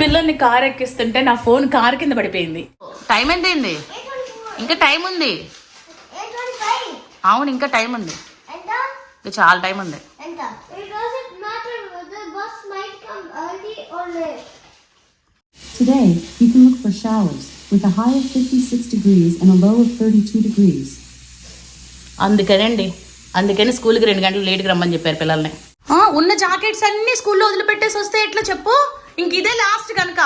పిల్లల్ని కార్ ఎక్కిస్తుంటే నా phone car కింద పడిపోయింది. టైం ఎంత అయింది ఇంకా టైం ఉంది. అవును ఇంకా టైం ఉంది. ఇంకా చాలా టైం ఉంది. It doesn't matter whether the bus might come early or late. Today, you can look for showers with a high of 56 degrees and a low of 32 degrees. అందుకనండి. అందుకని స్కూల్కి రెండు గంటలు లేట్కి రమ్మని చెప్పారు పిల్లల్ని. ఆ, ఉన్న జాకెట్స్ అన్ని స్కూల్లో వదిలిపెట్టేసి వస్తే ఎట్లా చెప్పు? ఇంక ఇదే లాస్ట్ కనుక.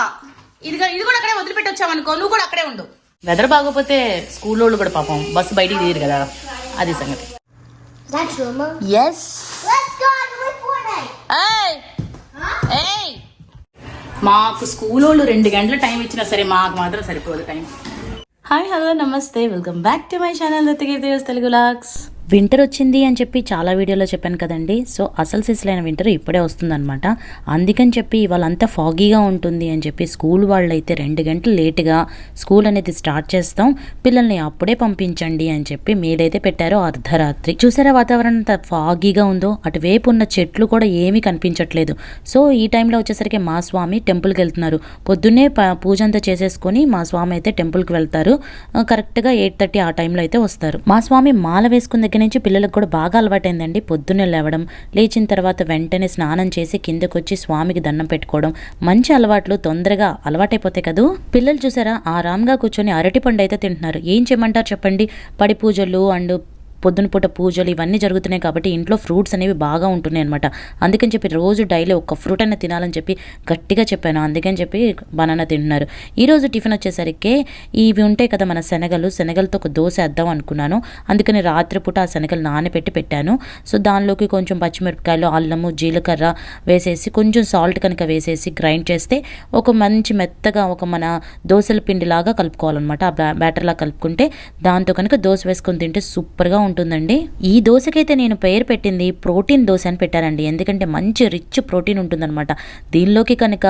ఇది ఇది కూడా అక్కడే వదిలిపెట్టి వచ్చావనుకో నువ్వు కూడా అక్కడే ఉండు. వెదర్ బాగోపోతే స్కూల్ వాళ్ళు కూడా పాపం బస్సు బయటికి తీయరు కదా. అది సంగతి. ఎస్ మాకు స్కూల్ వాళ్ళు రెండు గంటల టైం ఇచ్చినా సరే మాకు మాత్రం సరిపోదు time hi hello namaste. Welcome back to my channel Dattagiri Telugu vlogs winter వచ్చింది అని చెప్పి చాలా వీడియోలో చెప్పాను కదండి. సో అసలు సిసలైన వింటర్ ఇప్పుడే వస్తుందన్నమాట. అందుకని చెప్పి వాళ్ళంతా ఫాగీగా ఉంటుంది అని చెప్పి స్కూల్ వాళ్ళైతే రెండు గంటలు లేటుగా స్కూల్ అనేది స్టార్ట్ చేస్తాం. పిల్లల్ని అప్పుడే పంపించండి అని చెప్పి మీరైతే పెట్టారో అర్ధరాత్రి. చూసారా వాతావరణం అంత ఫాగీగా ఉందో? అటువైపు ఉన్న చెట్లు కూడా ఏమీ కనిపించట్లేదు. సో ఈ టైంలో వచ్చేసరికి మా స్వామి టెంపుల్కి వెళ్తున్నారు. పొద్దున్నే ప- పూజ అంతా చేసేసుకొని మా స్వామి అయితే టెంపుల్కి వెళ్తారు. కరెక్ట్గా ఎయిట్ థర్టీ ఆ టైంలో అయితే వస్తారు. మా స్వామి మాల వేసుకున్న దగ్గర నుంచి పిల్లలకు కూడా బాగా అలవాటైందండి. పొద్దున్నే లేవడం లేచిన తర్వాత వెంటనే స్నానం చేసి కిందకు వచ్చి స్వామికి దండం పెట్టుకోవడం. మంచి అలవాట్లు తొందరగా అలవాటైపోతాయి కదూ? పిల్లలు చూసారా? ఆరాంగా కూర్చొని అరటిపండు అయితే తింటున్నారు. ఏం చేయమంటారు చెప్పండి? పడి పూజలు అండ్ పొద్దున పూట పూజలు ఇవన్నీ జరుగుతున్నాయి కాబట్టి ఇంట్లో ఫ్రూట్స్ అనేవి బాగా ఉంటున్నాయి అనమాట అందుకని చెప్పి రోజు డైలీ ఒక ఫ్రూట్ అయినా తినాలని చెప్పి గట్టిగా చెప్పాను. అందుకని చెప్పి బనానా తింటున్నారు. ఈరోజు టిఫిన్ వచ్చేసరికి ఇవి ఉంటాయి కదా మన శనగలు. శనగలతో ఒక దోశ వేద్దాం అనుకున్నాను. అందుకని రాత్రిపూట ఆ శనగలు నానబెట్టి పెట్టాను. సో దానిలోకి కొంచెం పచ్చిమిరపకాయలు అల్లము జీలకర్ర వేసేసి కొంచెం సాల్ట్ కనుక వేసేసి గ్రైండ్ చేస్తే ఒక మంచి మెత్తగా ఒక మన దోశల పిండిలాగా కలుపుకోవాలన్నమాట. ఆ బ్యా- బ్యాటర్లా కలుపుకుంటే దాంతో కనుక దోశ వేసుకొని తింటే సూపర్గా ఉంటుంది ఉంటుందండి. ఈ దోశకైతే నేను పేరు పెట్టింది ప్రోటీన్ దోశ అని పెట్టారండి ఎందుకంటే మంచి రిచ్ ప్రోటీన్ ఉంటుందన్నమాట. దీనిలోకి కనుక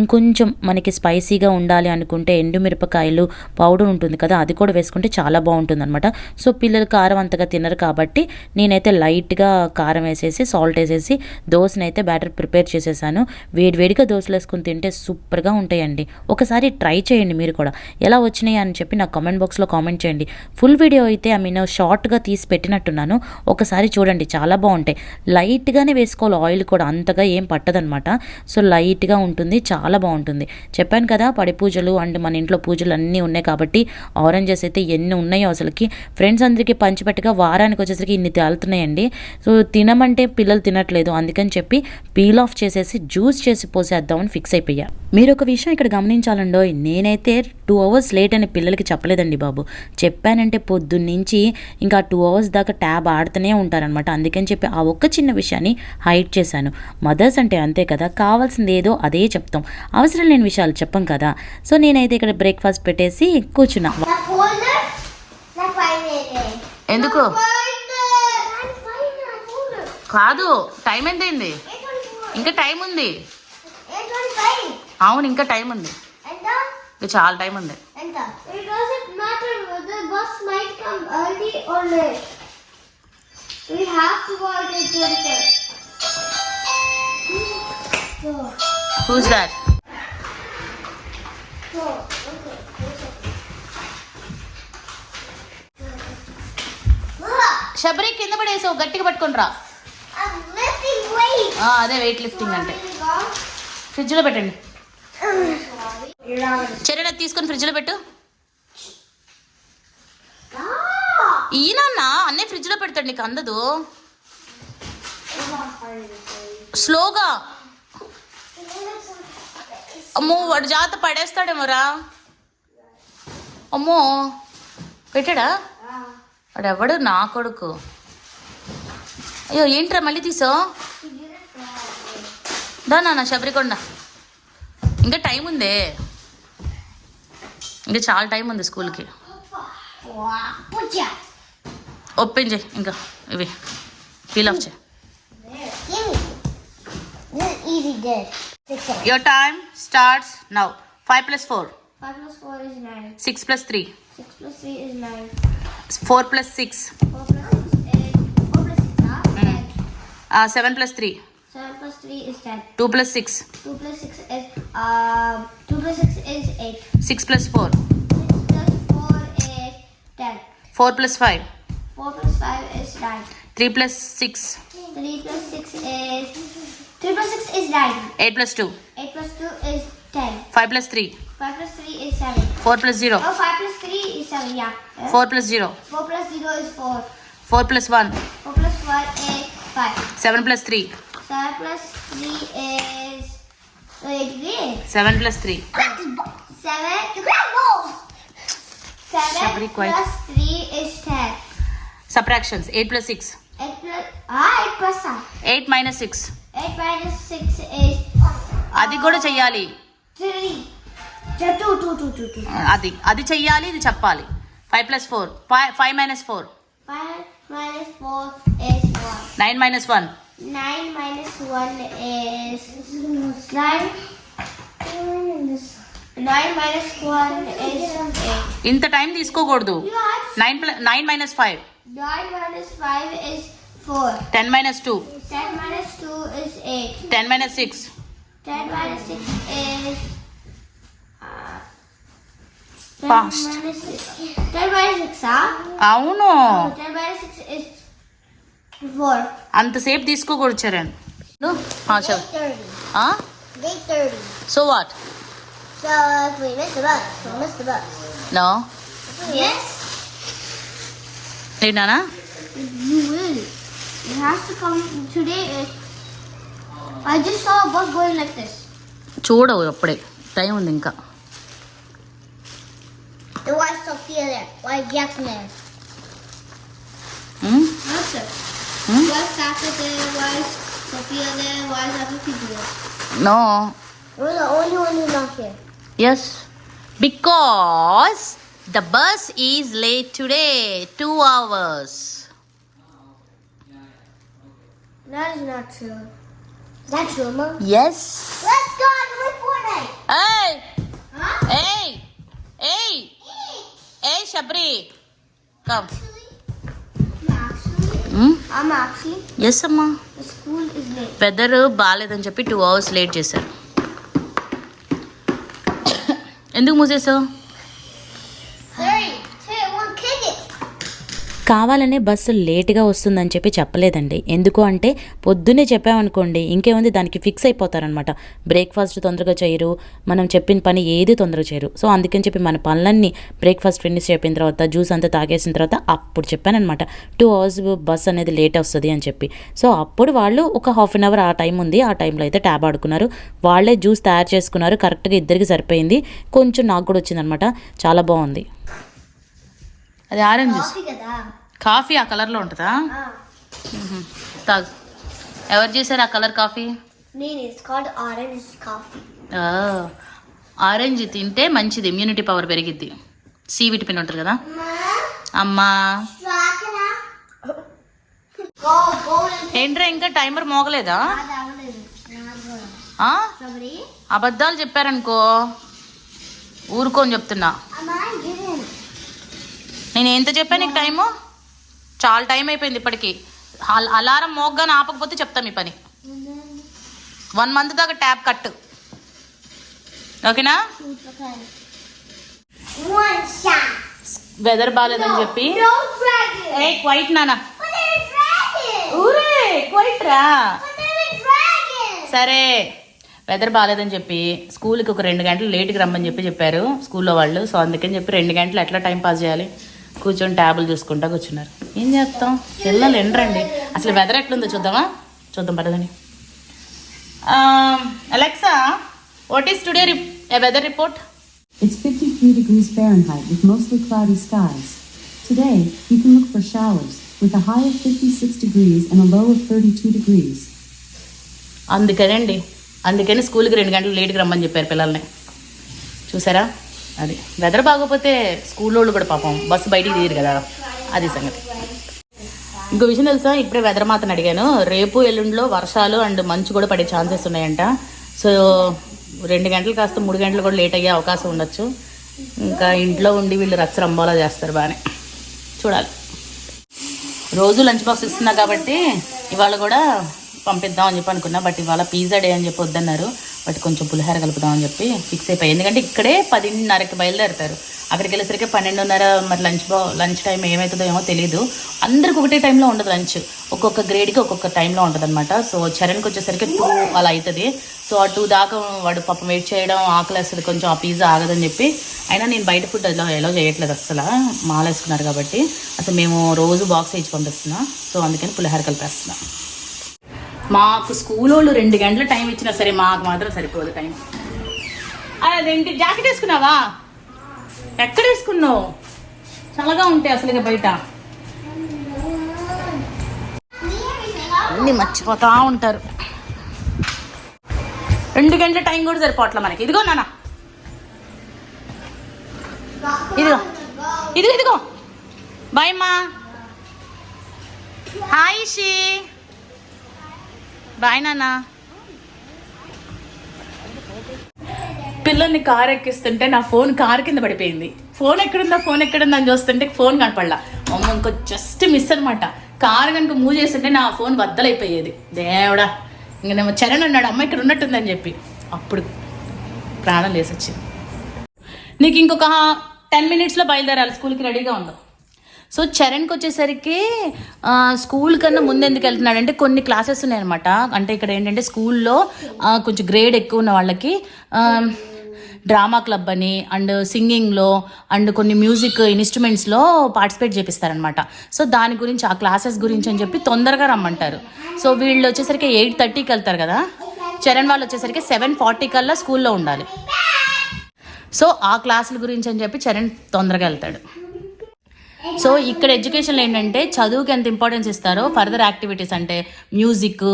ఇంకొంచెం మనకి స్పైసీగా ఉండాలి అనుకుంటే ఎండుమిరపకాయలు పౌడర్ ఉంటుంది కదా అది కూడా వేసుకుంటే చాలా బాగుంటుంది అనమాట సో పిల్లలు కారం అంతగా తినరు కాబట్టి నేనైతే లైట్గా కారం వేసేసి సాల్ట్ వేసేసి దోశనైతే అయితే బ్యాటర్ ప్రిపేర్ చేసేసాను. వేడివేడిగా దోశలు వేసుకుని తింటే సూపర్గా ఉంటాయండి. ఒకసారి ట్రై చేయండి మీరు కూడా. ఎలా వచ్చినాయి అని చెప్పి నాకు కామెంట్ బాక్స్లో కామెంట్ చేయండి. ఫుల్ వీడియో అయితే ఐ మీన్ షార్ట్గా తీసి పెట్టినట్టున్నాను. ఒకసారి చూడండి చాలా బాగుంటాయి. లైట్గానే వేసుకోవాలి ఆయిల్ కూడా అంతగా ఏం పట్టదనమాట సో లైట్గా ఉంటుంది చాలా బాగుంటుంది. చెప్పాను కదా పడి పూజలు అండ్ మన ఇంట్లో పూజలు అన్నీ ఉన్నాయి కాబట్టి ఆరెంజెస్ అయితే ఎన్ని ఉన్నాయో అసలుకి. ఫ్రెండ్స్ అందరికీ పంచిపెట్టగా వారానికి వచ్చేసరికి ఇన్ని తేలుతున్నాయండి. సో తినమంటే పిల్లలు తినట్లేదు. అందుకని చెప్పి పీల్ ఆఫ్ చేసేసి జ్యూస్ చేసి పోసేద్దామని ఫిక్స్ అయిపోయా. మీరు ఒక విషయం ఇక్కడ గమనించాలండో నేనైతే టూ అవర్స్ లేట్ అని పిల్లలకి చెప్పలేదండి బాబు. చెప్పానంటే పొద్దున్నుంచి ఇంకా టూ అవర్స్ దాకా ట్యాబ్ ఆడుతూనే ఉంటారనమాట అందుకని చెప్పి ఆ ఒక్క చిన్న విషయాన్ని హైడ్ చేశాను. మదర్స్ అంటే అంతే కదా కావాల్సింది ఏదో అదే చెప్తాం. అవసరం లేని విషయాలు చెప్పం కదా. సో నేనైతే ఇక్కడ బ్రేక్ఫాస్ట్ పెట్టేసి కూర్చున్నా. ఎందుకు. కాదు టైం ఎంత అయింది 825. ఇంకా టైం ఉంది. 825. అవును ఇంకా టైం ఉంది. చాలా టైం ఉంది. Come early or late. We have to walk at 25. So, who's that so, okay. శబరి కింద పడేసావు గట్టిగా పట్టుకొని రా అదే వెయిట్ లిఫ్టింగ్ అంటే ఫ్రిడ్జ్లో పెట్టండి చర్యన తీసుకొని ఫ్రిడ్జ్లో పెట్టు ఈయనన్నా? అన్నీ ఫ్రిడ్జ్లో పెడతాడు నీకు అందదు. స్లోగా. అమ్మో వాడు జాత పడేస్తాడేమోరా అమ్మో పెట్టాడా? వాడు ఎవడు నా కొడుకు. అయ్యో ఏంట్రా మళ్ళీ తీసో దానా నాన్న శబరికొండ ఇంకా టైం ఉందే. ఇంకా చాలా టైం ఉంది స్కూల్కి. Wow. Watch out. ఓపెన్ చేయి ఇంకా ఇవి ఫీల్ ఆఫ్ చేయి There. Give me. This is easy, Dad. Six seconds. Your time starts now five plus four Five plus four is nine. Six plus three Six plus three is nine. Four plus six Four plus six is four plus six, huh? Ten. Seven plus three Seven plus three is ten. Two plus six Two plus six is Uh, 2 plus 6 is 8. Six plus four 6 plus 4 is 10. Four plus five 4 plus 5 is 9. 3 plus 6. 3 plus 6 is... 3 plus 6 is 9. 8 plus 2. 8 plus 2 is 10. 5 plus 3. 5 plus 3 is 7. 4 plus 0. No, 5 plus 3 is 7, yeah. 4 plus 0. 4 plus 0 is 4. 4 plus 1. 4 plus 1 is 5. 7 plus 3. 7 plus 3 is... Wait, 7 plus 3. 7 7 plus 3 is 10. Subtractions eight plus six 8 plus... 8 plus 5. Eight minus six 8 minus 6 is... అది కూడా చెయ్యాలి 3. 2, 2, 2, 2, 2. అది అది చెయ్యాలి ఇది చెప్పాలి five plus four five minus four 5 minus 4 is 1. Nine minus one 9 minus 1 is 9. 9 minus 1 is 8. ఇంత time తీసుకోకూడదు nine plus nine minus five 9 minus 5 is 4. Ten minus two 10 minus 2 is 8. Ten minus six 10 minus 6 is. Uh, 10 Fast. minus 6. 10 minus 6, huh? అవును 10 minus 6 is 4. అంతసేపు తీసుకోకూడదు చరణ్ చెప్పు 30. Day 30. So what So if we miss the bus, we'll miss the bus. No Yes? ఏంటానా You will. You have to come today. Is, I just saw a bus going like this. చూడవు అప్పుడే time ఉంది ఇంకా Then why is Sophia there? Why is Jackson there? Um, Answer. Hmm? Why is Sasha there? Why is Sophia there? Why is other people there? No We're the only one who's not here. Yes because The bus is late today two hours That is not true. Is that true, Mom? Yes Let's go and play Fortnite. ఏయ్ Huh? ఏయ్ ఏయ్ ఏయ్ Sabari come Actually, I'm actually. Yes అమ్మా The school is late. Weather బాగాలేదని చెప్పి two hours late చేశారు ఎందుకు మూసేసావు కావాలనే బస్సు లేట్గా వస్తుందని చెప్పి చెప్పలేదండి. ఎందుకు అంటే పొద్దున్నే చెప్పామనుకోండి ఇంకేముంది దానికి ఫిక్స్ అయిపోతారనమాట బ్రేక్ఫాస్ట్ తొందరగా చేయరు మనం చెప్పిన పని ఏది తొందరగా చేయరు. సో అందుకని చెప్పి మన పనులన్నీ బ్రేక్ఫాస్ట్ ఫినిష్ అయిపోయిన తర్వాత జ్యూస్ అంతా తాగేసిన తర్వాత అప్పుడు చెప్పానమాట టూ అవర్స్ బస్ అనేది లేట్ వస్తుంది అని చెప్పి. సో అప్పుడు వాళ్ళు ఒక హాఫ్ అన్ అవర్ ఆ టైం ఉంది ఆ టైంలో అయితే ట్యాబ్ ఆడుకున్నారు. వాళ్ళే జ్యూస్ తయారు చేసుకున్నారు కరెక్ట్గా ఇద్దరికి సరిపోయింది. కొంచెం నాకు కూడా వచ్చిందనమాట చాలా బాగుంది. అది ఆరెంజ్ జ్యూస్. కాఫీ ఆ కలర్లో ఉంటుందా. తాగు. ఎవరు చేశారు ఆ కలర్ కాఫీ. ఆరెంజ్ తింటే మంచిది ఇమ్యూనిటీ పవర్ పెరిగిద్ది. సి విటమిన్ ఉంటుంది కదా? అమ్మా. ఏంట్రా ఇంకా టైమర్ మోగలేదా? అబద్ధాలు చెప్పారనుకో. ఊరుకోని చెప్తున్నా? నేను ఎంత చెప్పాను నీకు టైము? చాలా టైం అయిపోయింది ఇప్పటికి. అల్- అలారం మోగ్గానే ఆపకపోతే చెప్తాం ఈ పని. వన్ మంత్ దాకా ట్యాప్ కట్ ఓకేనా? వెదర్ బాగాలేదని చెప్పి. ఏ క్వైట్ నానా ఊరే క్వైట్ రా. సరే వెదర్ బాగాలేదని చెప్పి స్కూల్కి ఒక రెండు గంటలు లేట్కి రమ్మని చెప్పి చెప్పారు స్కూల్లో వాళ్ళు. సో అందుకని చెప్పి రెండు గంటలు ఎట్లా టైం పాస్ చేయాలి? కూర్చొని ట్యాబ్లు చూసుకుంటా కూర్చున్నారు. ఏం చేస్తాం? పిల్లలు ఎండ్రండి. అసలు వెదర్ ఎట్లుందో చూద్దామా? చూద్దాం పడదని Alexa what is today weather report It's 53 degrees Fahrenheit with mostly cloudy skies. Today, you can look for showers with a high of 56 degrees and a low of 32 degrees. అందుకనండి అందుకని స్కూల్కి రెండు గంటలు లేట్కి రమ్మని చెప్పారు పిల్లల్ని. చూసారా? అది. వెదర్ బాగోపోతే స్కూల్ వాళ్ళు కూడా పాపం బస్సు బయటికి తీయరు కదా. అది సంగతి. ఇంకో విషయం తెలుసా? ఇప్పుడే వెదర్ మాతను అడిగాను. రేపు ఎల్లుండిలో వర్షాలు అండ్ మంచు కూడా పడే ఛాన్సెస్ ఉన్నాయంట. సో రెండు గంటలు కాస్త మూడు గంటలు కూడా లేట్ అయ్యే అవకాశం ఉండొచ్చు. ఇంకా ఇంట్లో ఉండి వీళ్ళు రచ్చరంబాలో చేస్తారు బాగానే. చూడాలి. రోజు లంచ్ బాక్స్ ఇస్తున్నా కాబట్టి ఇవాళ కూడా పంపిద్దాం అని చెప్పి అనుకున్నా. బట్ ఇవాళ పిజ్జా డే అని చెప్పి వద్దన్నారు. బట్ కొంచెం పులిహోర కలుపుదామని చెప్పి ఫిక్స్ అయిపోయి. ఎందుకంటే ఇక్కడే పదిన్నరకి బయలుదేరుతారు. అక్కడికి వెళ్ళేసరికి పన్నెండున్నర మరి లంచ్ బా లంచ్ టైం ఏమవుతుందో ఏమో తెలియదు అందరికి ఒకటే టైంలో ఉండదు లంచ్. ఒక్కొక్క గ్రేడ్కి ఒక్కొక్క టైంలో ఉంటుంది అనమాట సో చరణ్కి వచ్చేసరికి టూ అలా అవుతుంది సో ఆ టూ దాకా వాడు పాపం వెయిట్ చేయడం ఆకలి అసలు కొంచెం ఆ పిజ్జా ఆగదని చెప్పి. అయినా నేను బయట ఫుడ్ అలా ఎలా చేయట్లేదు అసలు మాల వేసుకున్నారు కాబట్టి. అసలు మేము రోజు బాక్స్ ఇచ్చి పంపిస్తున్నాం. సో అందుకని పులిహోర కలిపేస్తున్నాం. మాకు స్కూల్ వాళ్ళు రెండు గంటల టైం ఇచ్చినా సరే మాకు మాత్రం సరిపోదు టైం. అదేంటి? జాకెట్ వేసుకున్నావా? ఎక్కడ వేసుకున్నావు? చల్లగా ఉంటాయి అసలు బయట. అన్నీ మర్చిపోతా ఉంటారు. రెండు గంటల టైం కూడా సరిపోవట్లే మనకి. ఇదిగో నాన్న. ఇదిగో. ఇదిగో ఇదిగో. బాయ్ మా హాయ్ షీ. బాయ్ నాన్న. పిల్లల్ని కార్ ఎక్కిస్తుంటే నా ఫోన్ కార్ కింద పడిపోయింది. ఫోన్ ఎక్కడుందా ఫోన్ ఎక్కడుందా అని చూస్తుంటే ఫోన్ కనపడలా. అమ్మ ఇంకో జస్ట్ మిస్ అనమాట కార్ కనుక మూవ్ చేస్తుంటే నా ఫోన్ బద్దలైపోయేది. దేవుడా ఇంక నేను చరణ్ అన్నాడు అమ్మ ఇక్కడ ఉన్నట్టుందని చెప్పి. అప్పుడు ప్రాణం లేసొచ్చింది. నీకు ఇంకొక టెన్ మినిట్స్లో బయలుదేరాలి. స్కూల్కి రెడీగా ఉండవు సో చరణ్కి వచ్చేసరికి స్కూల్ కన్నా ముందు ఎందుకు వెళ్తున్నాడు అంటే కొన్ని క్లాసెస్ ఉన్నాయన్నమాట. అంటే ఇక్కడ ఏంటంటే స్కూల్లో కొంచెం గ్రేడ్ ఎక్కువ ఉన్న వాళ్ళకి డ్రామా క్లబ్ అని అండ్ సింగింగ్లో అండ్ కొన్ని మ్యూజిక్ ఇన్స్ట్రుమెంట్స్లో పార్టిసిపేట్ చేపిస్తారనమాట సో దాని గురించి ఆ క్లాసెస్ గురించి అని చెప్పి తొందరగా రమ్మంటారు. సో వీళ్ళు వచ్చేసరికి ఎయిట్ థర్టీకి వెళ్తారు కదా? చరణ్ వాళ్ళు వచ్చేసరికి సెవెన్ ఫార్టీ కల్లా స్కూల్లో ఉండాలి. సో ఆ క్లాసుల గురించి అని చెప్పి చరణ్ తొందరగా వెళ్తాడు. సో ఇక్కడ ఎడ్యుకేషన్లో ఏంటంటే చదువుకి ఎంత ఇంపార్టెన్స్ ఇస్తారో ఫర్దర్ యాక్టివిటీస్ అంటే మ్యూజిక్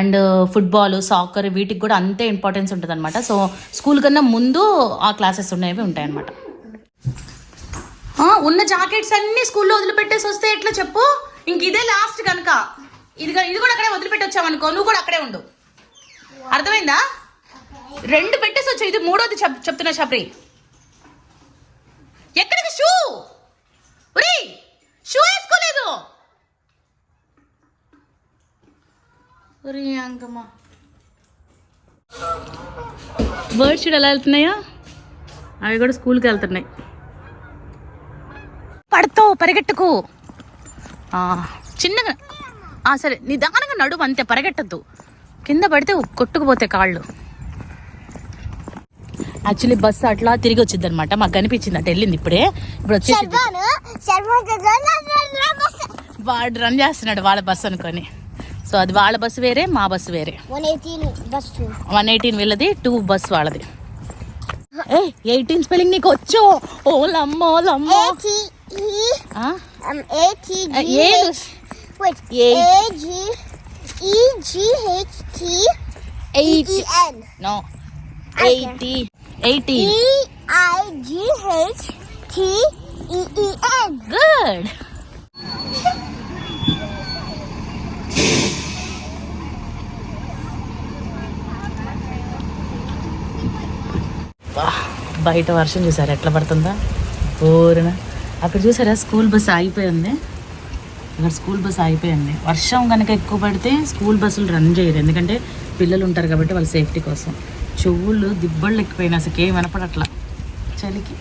అండ్ ఫుట్బాల్ సాకర్ వీటికి కూడా అంతే ఇంపార్టెన్స్ ఉంటుంది అనమాట సో స్కూల్ కన్నా ముందు ఆ క్లాసెస్ ఉండేవి ఉంటాయన్నమాట. ఉన్న జాకెట్స్ అన్ని స్కూల్లో వదిలిపెట్టేసి వస్తే ఎట్లా చెప్పు? ఇంక ఇదే లాస్ట్ కనుక. ఇది ఇది కూడా అక్కడే వదిలిపెట్టి వచ్చామనుకో నువ్వు కూడా అక్కడే ఉండు. అర్థమైందా? రెండు పెట్టేసి వచ్చావు ఇది మూడోది చెప్ చెప్తున్నా షబ్రి ఎక్కడికి షూ? ఒరే షూ వేసుకోలేదు. బర్డ్స్ చూడు ఎలా వెళ్తున్నాయా? అవి కూడా స్కూల్కి వెళ్తున్నాయి. పడతావు పరిగెట్టుకు. ఆ, చిన్నగా ఆ, సరే నిదానంగా నడుము అంతే పరిగెట్టద్దు. కింద పడితే కొట్టుకుపోతాయి కాళ్ళు. యాక్చువల్లీ బస్సు అట్లా తిరిగి వచ్చింది అనమాట మాకు కనిపించింది అటు వెళ్ళింది ఇప్పుడే. ఇప్పుడు వచ్చేసి వాడు రన్ చేస్తున్నాడు వాళ్ళ బస్సు అనుకొని. సో అది వాళ్ళ బస్సు వేరే మా బస్సు వేరే. 118 bus two. వన్ ఎయిటీన్ వీళ్ళది టూ బస్ వాళ్ళది. ఏ ఎయిటీన్ స్పెల్లింగ్ నీకు వచ్చు. ఓ లమ్మో eight. No. Eighty. Eighteen. E E E N. Good. బయట వర్షం చూసారా? ఎట్లా పడుతుందా? ఓరన అక్కడ చూసారా? స్కూల్ బస్ ఆగిపోయింది. అక్కడ స్కూల్ బస్ ఆగిపోయింది. వర్షం కనుక ఎక్కువ పడితే స్కూల్ బస్సులు రన్ చేయరు. ఎందుకంటే పిల్లలు ఉంటారు కాబట్టి వాళ్ళ సేఫ్టీ కోసం. చెవులు దిబ్బళ్ళు ఎక్కిపోయినా అసలు ఏం వినపడట్లా. చలికి.